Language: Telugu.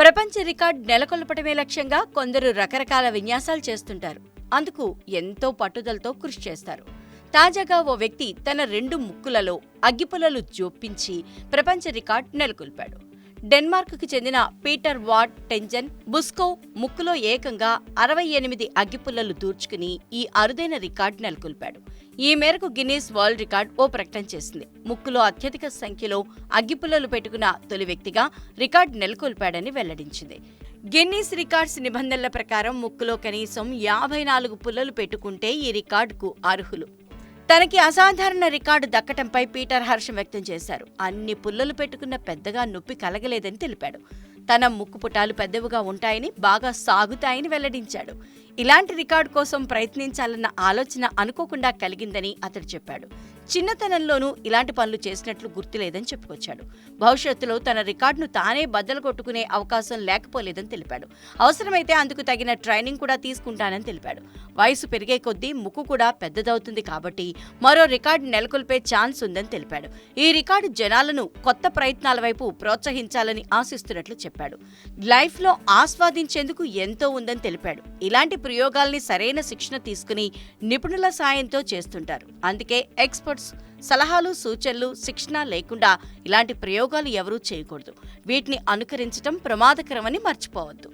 ప్రపంచ రికార్డ్ నెలకొల్పటమే లక్ష్యంగా కొందరు రకరకాల విన్యాసాలు చేస్తుంటారు. అందుకు ఎంతో పట్టుదలతో కృషి చేస్తారు. తాజాగా ఓ వ్యక్తి తన రెండు ముక్కులలో అగ్గిపుల్లలు జోపించి ప్రపంచ రికార్డ్ నెలకొల్పాడు. డెన్మార్క్కి చెందిన పీటర్ వాట్ టెంజన్ బుస్కో ముక్కులో ఏకంగా అరవై ఎనిమిది అగ్గిపుల్లలు దూర్చుకుని ఈ అరుదైన రికార్డు నెలకొల్పాడు. ఈ మేరకు గిన్నీస్ వరల్డ్ రికార్డ్ ఓ ప్రకటన చేసింది. ముక్కులో అత్యధిక సంఖ్యలో అగ్గిపుల్లలు పెట్టుకున్న తొలి వ్యక్తిగా రికార్డు నెలకొల్పాడని వెల్లడించింది. గిన్నీస్ రికార్డ్స్ నిబంధనల ప్రకారం ముక్కులో కనీసం యాభై నాలుగు పుల్లలు పెట్టుకుంటే ఈ రికార్డుకు అర్హులు. తనకి అసాధారణ రికార్డు దక్కటంపై పీటర్ హర్షం వ్యక్తం చేశారు. అన్ని పుల్లలు పెట్టుకున్న పెద్దగా నొప్పి కలగలేదని తెలిపాడు. తన ముక్కు పుటాలు పెద్దవిగా ఉంటాయని బాగా సాగుతాయని వెల్లడించాడు. ఇలాంటి రికార్డు కోసం ప్రయత్నించాలన్న ఆలోచన అనుకోకుండా కలిగిందని అతడు చెప్పాడు. చిన్నతనంలోనూ ఇలాంటి పనులు చేసినట్లు గుర్తులేదని చెప్పుకొచ్చాడు. భవిష్యత్తులో తన రికార్డును తానే బద్దలు కొట్టుకునే అవకాశం లేకపోలేదని తెలిపాడు. అవసరమైతే అందుకు తగిన ట్రైనింగ్ కూడా తీసుకుంటానని తెలిపాడు. వయసు పెరిగే కొద్దీ ముక్కు కూడా పెద్దదవుతుంది కాబట్టి మరో రికార్డు నెలకొల్పే ఛాన్స్ ఉందని తెలిపాడు. ఈ రికార్డు జనాలను కొత్త ప్రయత్నాల వైపు ప్రోత్సహించాలని ఆశిస్తున్నట్లు చెప్పాడు. లైఫ్లో ఆస్వాదించేందుకు ఎంతో ఉందని తెలిపాడు. ఇలాంటి ప్రయోగాల్ని సరైన శిక్షణ తీసుకుని నిపుణుల సాయంతో చేస్తుంటారు. అందుకే ఎక్స్పర్ట్స్ సలహాలు సూచనలు శిక్షణ లేకుండా ఇలాంటి ప్రయోగాలు ఎవరూ చేయకూడదు. వీటిని అనుకరించడం ప్రమాదకరమని మర్చిపోవద్దు.